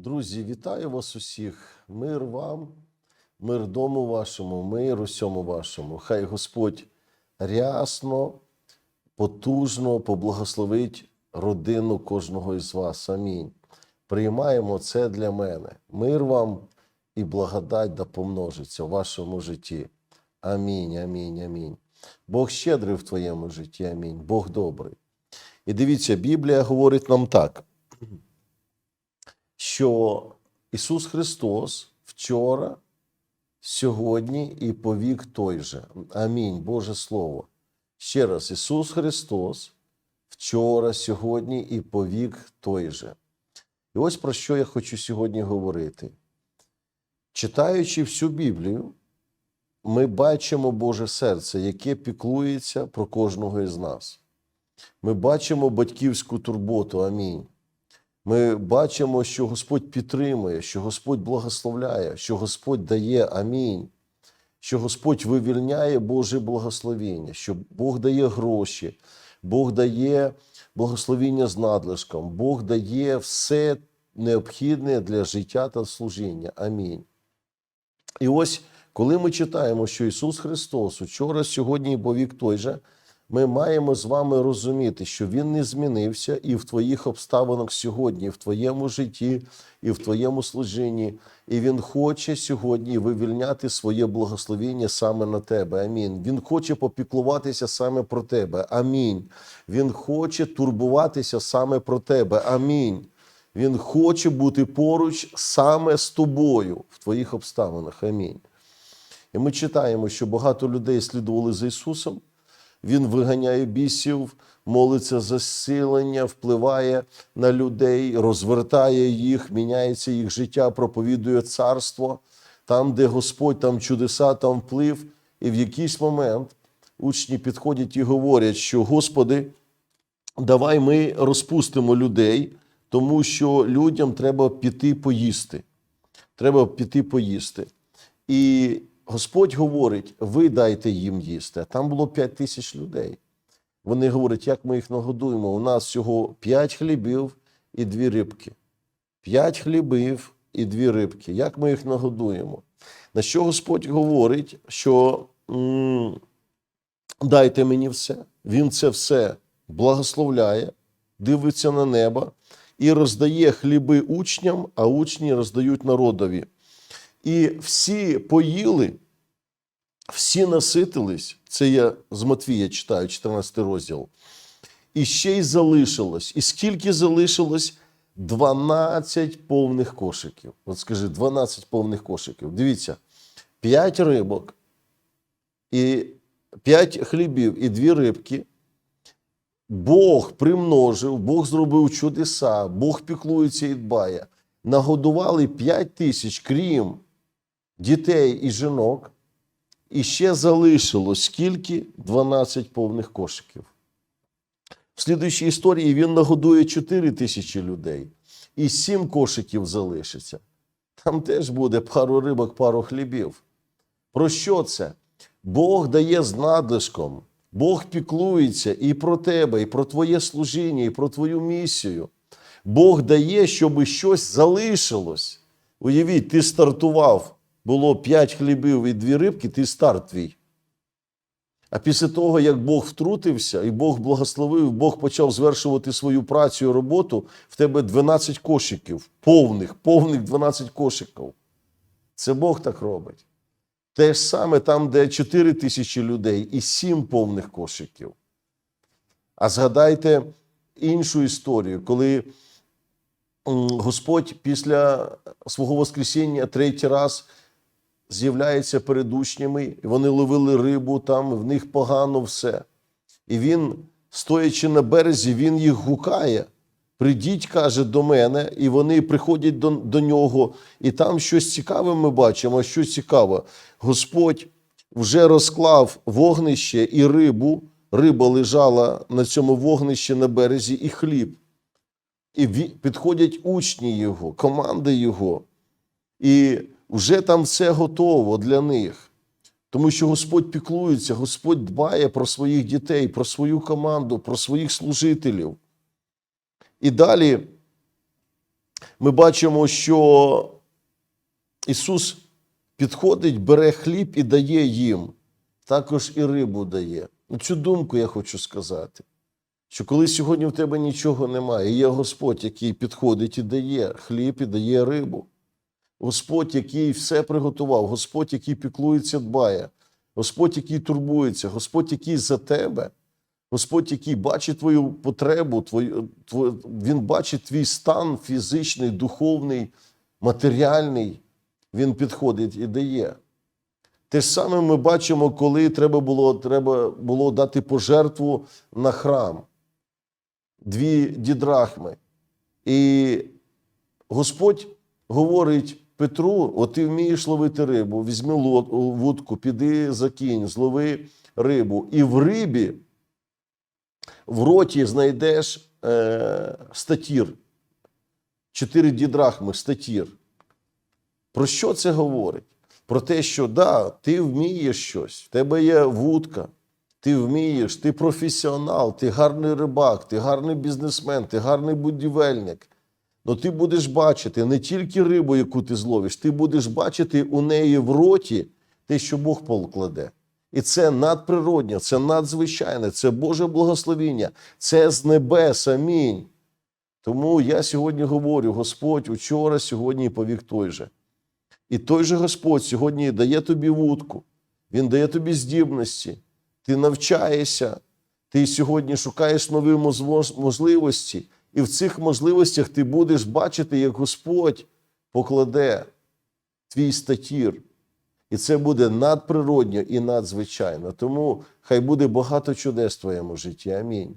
Друзі, вітаю вас усіх. Мир вам, мир дому вашому, мир усьому вашому. Хай Господь рясно, потужно поблагословить родину кожного із вас. Амінь. Приймаємо це для мене. Мир вам і благодать да помножиться в вашому житті. Амінь, амінь, амінь. Бог щедрий в твоєму житті. Амінь. Бог добрий. І дивіться, Біблія говорить нам так що Ісус Христос вчора, сьогодні і повік той же. Амінь, Боже Слово. Ще раз, Ісус Христос вчора, сьогодні і повік той же. І ось про що я хочу сьогодні говорити. Читаючи всю Біблію, ми бачимо Боже серце, яке піклується про кожного із нас. Ми бачимо батьківську турботу. Амінь. Ми бачимо, що Господь підтримує, що Господь благословляє, що Господь дає амінь, що Господь вивільняє Боже благословіння, що Бог дає гроші, Бог дає благословіння з надлишком, Бог дає все необхідне для життя та служіння. Амінь. І ось, коли ми читаємо, що Ісус Христос учора, сьогодні і повік той же, ми маємо з вами розуміти, що Він не змінився і в твоїх обставинах сьогодні, і в твоєму житті, і в твоєму служінні. І Він хоче сьогодні вивільняти своє благословіння саме на тебе. Амінь. Він хоче попіклуватися саме про тебе. Амінь. Він хоче турбуватися саме про тебе. Амінь. Він хоче бути поруч саме з тобою в твоїх обставинах. Амінь. І ми читаємо, що багато людей слідували за Ісусом. Він виганяє бісів, молиться за зцілення, впливає на людей, розвертає їх, міняється їх життя, проповідує царство. Там, де Господь, там чудеса, там вплив. І в якийсь момент учні підходять і говорять, що Господи, давай ми розпустимо людей, тому що людям треба піти поїсти. Треба піти поїсти. І Господь говорить: ви дайте їм їсти. А там було 5 тисяч людей. Вони говорять, як ми їх нагодуємо. У нас всього 5 хлібів і дві рибки. 5 хлібів і дві рибки. Як ми їх нагодуємо? На що Господь говорить, що м, дайте мені все. Він це все благословляє, дивиться на небо і роздає хліби учням, а учні роздають народові. І всі поїли, всі наситились. Це я з Матвія читаю, 14 розділ. І ще й залишилось. І скільки залишилось? 12 повних кошиків. От скажи, 12 повних кошиків. Дивіться, 5 рибок, і 5 хлібів і 2 рибки. Бог примножив, Бог зробив чудеса, Бог піклується і дбає. Нагодували 5 тисяч, крім дітей і жінок, і ще залишилось скільки? 12 повних кошиків. В слідуючій історії він нагодує 4 тисячі людей, і 7 кошиків залишиться. Там теж буде пару рибок, пару хлібів. Про що це? Бог дає з надлишком, Бог піклується і про тебе, і про твоє служіння, і про твою місію. Бог дає, щоб щось залишилось. Уявіть, ти стартував, було 5 хлібів і 2 рибки, ти старт твій. А після того, як Бог втрутився, і Бог благословив, Бог почав звершувати свою працю і роботу, в тебе 12 кошиків, повних, повних 12 кошиків. Це Бог так робить. Те ж саме там, де 4 тисячі людей і 7 повних кошиків. А згадайте іншу історію, коли Господь після свого Воскресіння третій раз з'являється перед учнями, і вони ловили рибу, там в них погано все. І він, стоячи на березі, він їх гукає. Прийдіть, каже, до мене, і вони приходять до, до нього, і там щось цікаве ми бачимо, що цікаве. Господь вже розклав вогнище і рибу, риба лежала на цьому вогнищі на березі, і хліб. І підходять учні його, команди його, і вже там все готово для них. Тому що Господь піклується, Господь дбає про своїх дітей, про свою команду, про своїх служителів. І далі ми бачимо, що Ісус підходить, бере хліб і дає їм, також і рибу дає. Ну, Цю думку я хочу сказати. Що коли сьогодні в тебе нічого немає, є Господь, який підходить і дає хліб і дає рибу. Господь, який все приготував, Господь, який піклується, дбає, Господь, який турбується, Господь, який за тебе, Господь, який бачить твою потребу, твою, твою, Він бачить твій стан фізичний, духовний, матеріальний. Він підходить і дає. Те ж саме ми бачимо, коли треба було, треба було дати пожертву на храм. Дві дідрахми. І Господь говорить Петру: от ти вмієш ловити рибу, візьми вудку, піди закинь, злови рибу. І в рибі в роті знайдеш е, статір. Чотири дідрахми статір. Про що це говорить? Про те, що да, ти вмієш щось, в тебе є вудка, ти вмієш, ти професіонал, ти гарний рибак, ти гарний бізнесмен, ти гарний будівельник. Ну ти будеш бачити не тільки рибу, яку ти зловиш, ти будеш бачити у неї в роті те, що Бог покладе. І це надприроднє, це надзвичайне, це Боже благословіння, це з небес. Амінь. Тому я сьогодні говорю: Господь учора, сьогодні і повік той же. І той же Господь сьогодні дає тобі вудку, Він дає тобі здібності, ти навчаєшся, ти сьогодні шукаєш нові можливості, і в цих можливостях ти будеш бачити, як Господь покладе твій статір. І це буде надприродньо і надзвичайно. Тому хай буде багато чудес в твоєму житті. Амінь.